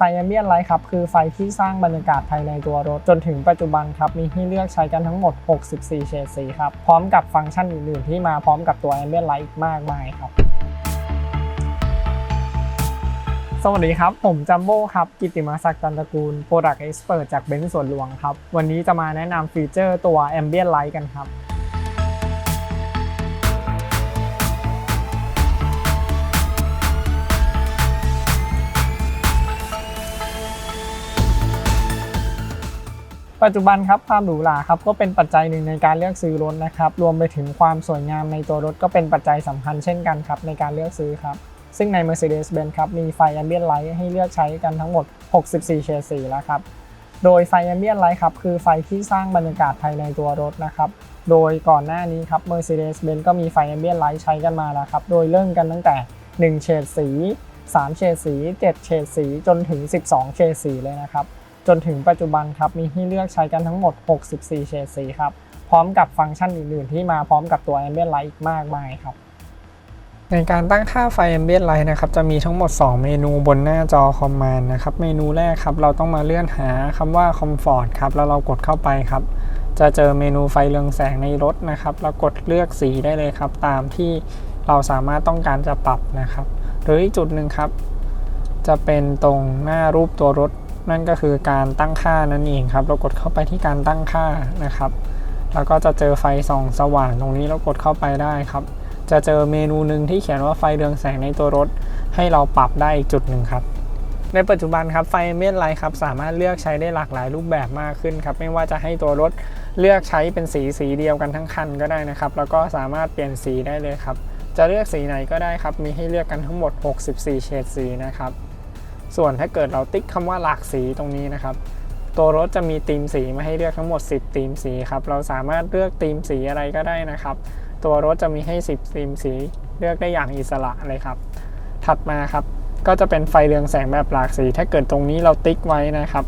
ไฟแอมเบียนไลท์ครับคือไฟที่สร้างบรรยากาศภายในตัวรถ จนถึงปัจจุบันครับมีให้เลือกใช้กันทั้งหมด 64 เฉดสีครับ พร้อมกับฟังก์ชันอื่นๆ ที่มาพร้อมกับตัวแอมเบียนไลท์อีกมากมายครับ สวัสดีครับ ผมจัมโบ้ครับ กิติมาศักดิ์จันตระกูล Product Expert จากเบนซ์สวนหลวงครับ วันนี้จะมาแนะนำฟีเจอร์ตัว Ambient Light กันครับ ปัจจุบันครับความหรูหราครับก็เป็นปัจจัยหนึ่งในการเลือกซื้อรถนะครับ รวมไปถึงความสวยงามในตัวรถก็เป็นปัจจัยสำคัญเช่นกันครับในการเลือกซื้อครับ ซึ่งใน Mercedes-Benz ครับมีไฟ Ambient Light ให้เลือกใช้กันทั้งหมด 64 เฉดสีแล้วครับโดยไฟ Ambient Light ครับคือไฟที่สร้างบรรยากาศภายในตัวรถนะครับโดยก่อนหน้านี้ครับ Mercedes-Benz ก็มีไฟ Ambient Light ใช้กันมาแล้วครับโดยเริ่มกันตั้งแต่ 1 เฉดสี 3 เฉดสี 7 เฉดสีจนถึง 12 เฉดสีเลยนะครับ จนถึงปัจจุบันครับมีให้เลือกใช้กันทั้งหมด 64 เฉดสีครับ พร้อมกับฟังก์ชันอื่นๆ ที่มาพร้อมกับตัว Ambient Light อีกมากมายครับ ในการตั้งค่าไฟ Ambient Light นะครับจะมีทั้งหมด 2 เมนูบนหน้าจอคอมมานด์นะครับ เมนูแรกครับเราต้องมาเลื่อนหาคำว่า Comfort ครับแล้วเรากดเข้าไปครับ จะเจอเมนูไฟเรืองแสงในรถนะครับแล้วกดเลือกสีได้เลยครับ ตามที่เราสามารถต้องการจะปรับนะครับ หรืออีกจุดหนึ่งครับ จะเป็นตรงหน้ารูปตัวรถ นั่นก็คือการตั้งค่านั่นเองครับ เรากดเข้าไปที่การตั้งค่านะครับ แล้วก็จะเจอไฟส่องสว่างตรงนี้เรากดเข้าไปได้ครับ จะเจอเมนูหนึ่งที่เขียนว่าไฟเรืองแสงในตัวรถ ให้เราปรับได้อีกจุดหนึ่งครับในปัจจุบันครับไฟเมนไลท์ครับสามารถเลือกใช้ได้หลากหลายรูปแบบมากขึ้นครับไม่ว่าจะให้ตัวรถเลือกใช้เป็นสีสีเดียวกันทั้งคันก็ได้นะครับ แล้วก็สามารถเปลี่ยนสีได้เลยครับ จะเลือกสีไหนก็ได้ครับ มีให้เลือกกันทั้งหมด 64 เฉดสีนะครับ ส่วนถ้าเกิดเราติ๊กคำว่าหลากสีตรงนี้นะครับ ตัวรถจะมีธีมสีมาให้เลือกทั้งหมด 10ธีมสีครับ เราสามารถเลือกธีมสีอะไรก็ได้นะครับ ตัวรถจะมีให้ 10ธีมสี เลือกได้อย่างอิสระเลยครับ ถัดมาครับ ก็จะเป็นไฟเรืองแสงแบบหลากสี ถ้าเกิดตรงนี้เราติ๊กไว้นะครับ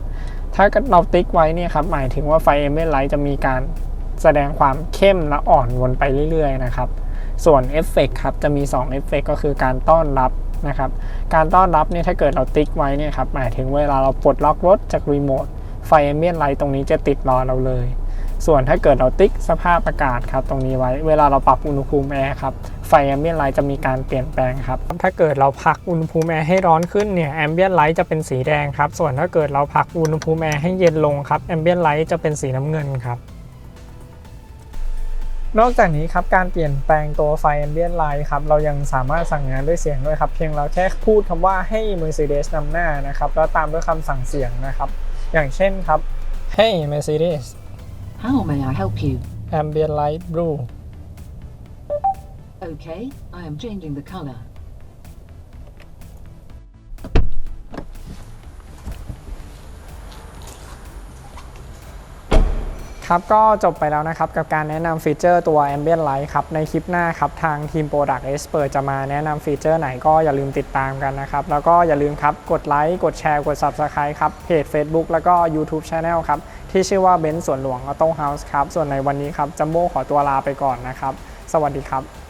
ถ้าเราติ๊กไว้เนี่ยครับ หมายถึงว่าไฟเอเมนไลท์จะมีการแสดงความเข้มและอ่อนวนไปเรื่อยๆนะครับ ส่วนเอฟเฟกครับ จะมี2เอฟเฟกก็คือการต้อนรับ นะครับการต้อนรับเนี่ยถ้าเกิดเราติ๊กไว้เนี่ยครับหมายถึงเวลาเราปลดล็อกรถจากรีโมทไฟเอเมนไลท์ตรงนี้จะติดรอเราเลย ส่วนถ้าเกิดเราติ๊กสภาพอากาศครับตรงนี้ไว้ เวลาเราปรับอุณหภูมิแอร์ครับไฟแอมเบียนไลท์จะมีการเปลี่ยนแปลงครับ ถ้าเกิดเราผลักอุณหภูมิแอร์ให้ร้อนขึ้นเนี่ยแอมเบียนไลท์จะเป็นสีแดงครับ ส่วนถ้าเกิดเราผลักอุณหภูมิแอร์ให้เย็นลงครับแอมเบียนไลท์จะเป็นสีน้ำเงินครับ นอกจากนี้ครับการเปลี่ยนแปลงตัวไฟ Ambient Light ครับเรายังสามารถสั่งงานด้วยเสียงด้วยครับ เพียงเราแค่พูดคำว่าให้ Mercedes นำหน้านะครับแล้วตามด้วยคำสั่งเสียงนะครับ อย่างเช่นครับ Hey Mercedes How may I help you? Ambient Light Blue Okay, I am changing the color. ครับก็จบไปแล้วนะครับกับการแนะนำฟีเจอร์ตัว Ambient Light ครับในคลิปหน้าครับทางทีม Product Expert จะมาแนะนำฟีเจอร์ไหนก็อย่าลืมติดตามกันนะครับ แล้วก็อย่าลืมครับกดไลค์กดแชร์กด Subscribe ครับเพจ Facebook แล้วก็ YouTube Channel ครับที่ชื่อว่าเบนซ์สวนหลวง Auto House ครับส่วนในวันนี้ครับจัมโบ้ขอตัวลาไปก่อนนะครับ สวัสดีครับ